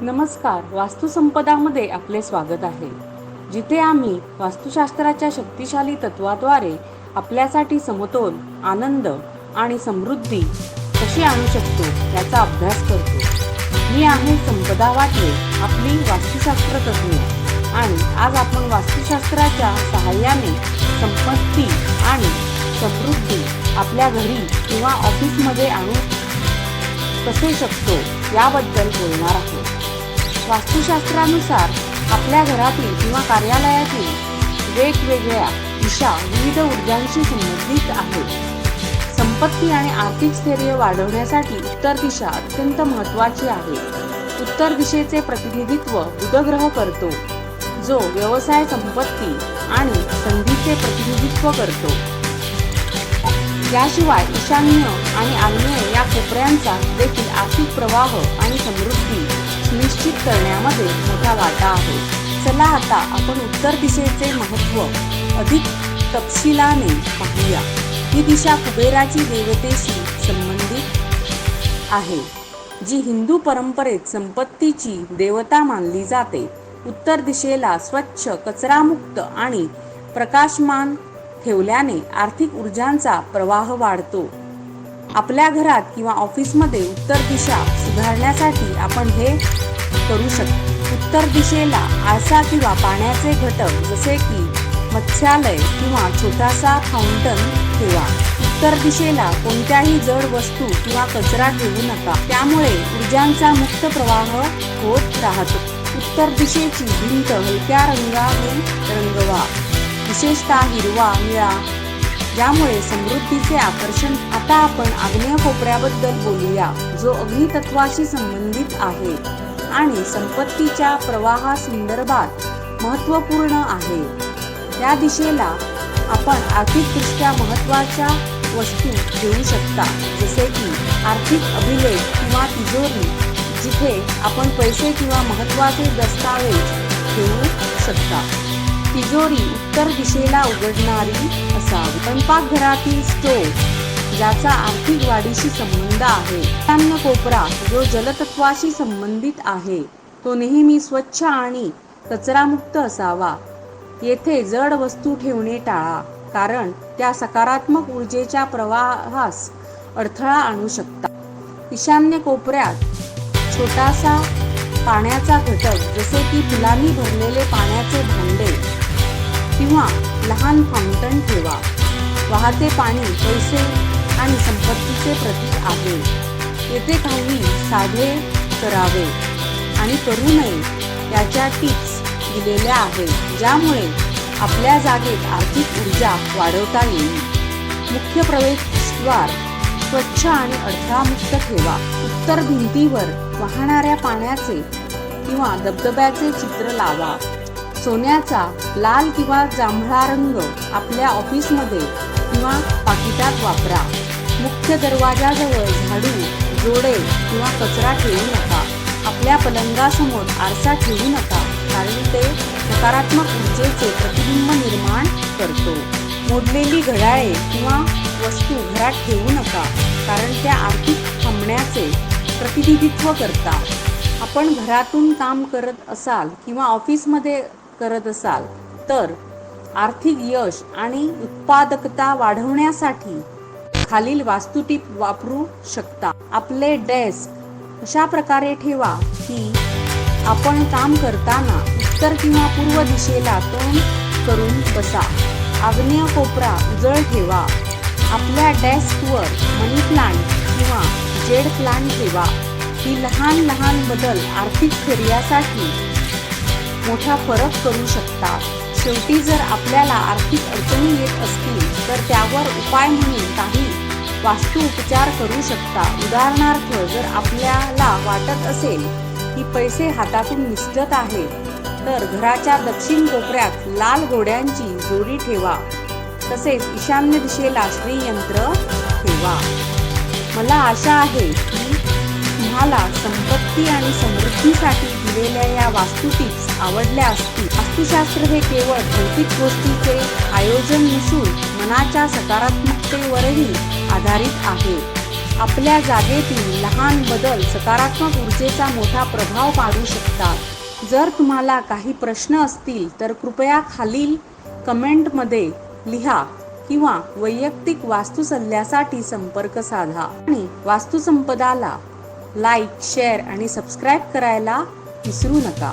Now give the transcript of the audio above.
नमस्कार. वास्तुसंपदामध्ये आपले स्वागत आहे. जिथे आम्ही वास्तुशास्त्राच्या शक्तिशाली तत्वाद्वारे आपल्यासाठी समतोल आनंद आणि समृद्धी कशी आणू शकतो याचा अभ्यास करतो. मी आहे संपदा वाटले आपली वास्तुशास्त्र तज्ज्ञ आणि आज आपण वास्तुशास्त्राच्या सहाय्याने संपत्ती आणि समृद्धी आपल्या घरी किंवा ऑफिसमध्ये आणू कसे शकतो याबद्दल बोलणार आहोत. वास्तुशास्त्रानुसार आपल्या घरातील किंवा कार्यालयातील वेगवेगळ्या दिशा विविध ऊर्जांशी संबंधित आहेत. संपत्ती आणि आर्थिक स्थैर्य वाढवण्यासाठी उत्तर दिशा अत्यंत महत्त्वाची आहे. उत्तर दिशेचे प्रतिनिधित्व बुधग्रह करतो जो व्यवसाय संपत्ती आणि संधीचे प्रतिनिधित्व करतो. याशिवाय ईशान्य आणि आग्नेय या कोपऱ्यांचा देखील आर्थिक प्रवाह आणि समृद्धी सुनिश्चित करण्यामध्ये मोठा वाटा आहे. चला आता आपण उत्तर दिशेचे महत्त्व अधिक तपशिलाने पाहूया. ही दिशा कुबेराची देवतेशी संबंधित आहे जी हिंदू परंपरेत संपत्तीची देवता मानली जाते. उत्तर दिशेला स्वच्छ कचरामुक्त आणि प्रकाशमान ठेवल्याने आर्थिक ऊर्जांचा प्रवाह वाढतो. आपल्या घरात किंवा ऑफिसमध्ये उत्तर दिशा सुधारण्यासाठी आपण हे करू शकतो. उत्तर दिशेला आरसा किंवा पाण्याचे घटक जसे की मत्स्यालय किंवा छोटासा फाउंटन ठेवा. उत्तर दिशेला कोणत्याही जड वस्तू किंवा कचरा ठेवू नका. त्यामुळे ऊर्जांचा मुक्त प्रवाह होत राहतो. उत्तर दिशेची भिंत हलक्या रंगाने रंगवा. विशेषतः हिरवा निळा. ज्यामुळे समृद्धीचे आकर्षण. आता आपण आग्नेय कोपऱ्याबद्दल बोलूया जो अग्नितत्वाशी संबंधित आहे आणि संपत्तीच्या प्रवाहासंदर्भात महत्त्वपूर्ण आहे. या दिशेला आपण आर्थिकदृष्ट्या महत्त्वाच्या वस्तू घेऊ शकता जसे की आर्थिक अभिलेख किंवा तिजोरी जिथे आपण पैसे किंवा महत्त्वाचे दस्तावेज घेऊ शकता. तिजोरी उत्तर दिशेला उघडणारी असावी. स्वयंपाकघरातील स्टोव्ह ज्याचा आर्थिक वाढीशी संबंध आहे अन्न कोपरा जो जलतत्वाशी संबंधित आहे तो नेहमी स्वच्छ आणि कचरामुक्त असावा. येथे जड वस्तू ठेवणे टाळा कारण त्या सकारात्मक ऊर्जेच्या प्रवाहास अडथळा आणू शकतात. ईशान्य कोपऱ्यात छोटासा पाण्याचा घटक जसे की फुलांनी भरलेले पाण्याचे भांडे किंवा लहान फाउंटन ठेवा. वाहते पाणी पैसे आणि संपत्तीचे प्रतीक आहे. येथे काही साधे करावे आणि करू नये याच्या टिप्स दिलेल्या आहेत ज्यामुळे आपल्या जागेत आर्थिक ऊर्जा वाढवता येईल. मुख्य प्रवेशद्वार स्वच्छ आणि अडथळामुक्त ठेवा. उत्तर भिंतीवर वाहणाऱ्या पाण्याचे किंवा धबधब्याचे चित्र लावा. सोन्याचा लाल किंवा जांभळा रंग आपल्या ऑफिसमध्ये किंवा पाकिटात वापरा. मुख्य दरवाजाजवळ झाडू जोडे किंवा कचरा ठेवू नका. आपल्या पलंगासमोर आरसा ठेवू नका कारण ते सकारात्मक ऊर्जेचे प्रतिबिंब निर्माण करतो. मोडलेली घड्याळे किंवा वस्तू घरात ठेवू नका कारण त्या आर्थिक थांबण्याचे प्रतिनिधित्व करतात. आपण घरातून काम करत असाल किंवा ऑफिसमध्ये करत असाल तर आर्थिक यश आणि उत्पादकता वाढवण्यासाठी खालील वास्तुटीप वापरू शकता. आपले डेस्क अशा प्रकारे ठेवा की आपण काम करताना उत्तर किंवा पूर्व दिशेला तोंड करून बसा. आग्नेय कोपरा उजळ ठेवा. आपल्या डेस्कवर मनी प्लांट किंवा जेड प्लांट ठेवा. ही लहान लहान बदल आर्थिक स्थैर्यासाठी मोठा फरक करू शकतात. शेवटी जर आपल्याला आर्थिक अडचणी येत असतील तर त्यावर उपाय म्हणून काही वास्तू उपचार करू शकता. उदाहरणार्थ जर आपल्याला वाटत असेल की पैसे हातातून निसटत आहेत तर घराच्या दक्षिण कोपऱ्यात लाल घोड्यांची जोडी ठेवा. तसेच ईशान्य दिशेला श्रीयंत्र ठेवा. मला आशा आहे की तुम्हाला संपत्ती आणि समृद्धीसाठी दिलेल्या या वास्तू टिप्स आवडल्या असतील वास्तुशास्त्र हे केवळ भौतिक गोष्टीचे आयोजन नसून मनाच्या सकारात्मकतेवरही आधारित आहे. आपल्या जागेतील लहान बदल सकारात्मक ऊर्जेचा मोठा प्रभाव पाडू शकतात. जर तुम्हाला काही प्रश्न असतील तर कृपया खालील कमेंटमध्ये लिहा किंवा वैयक्तिक वास्तुसल्ल्यासाठी संपर्क साधा आणि वास्तुसंपदाला लाईक शेअर आणि सबस्क्राईब करायला विसरू नका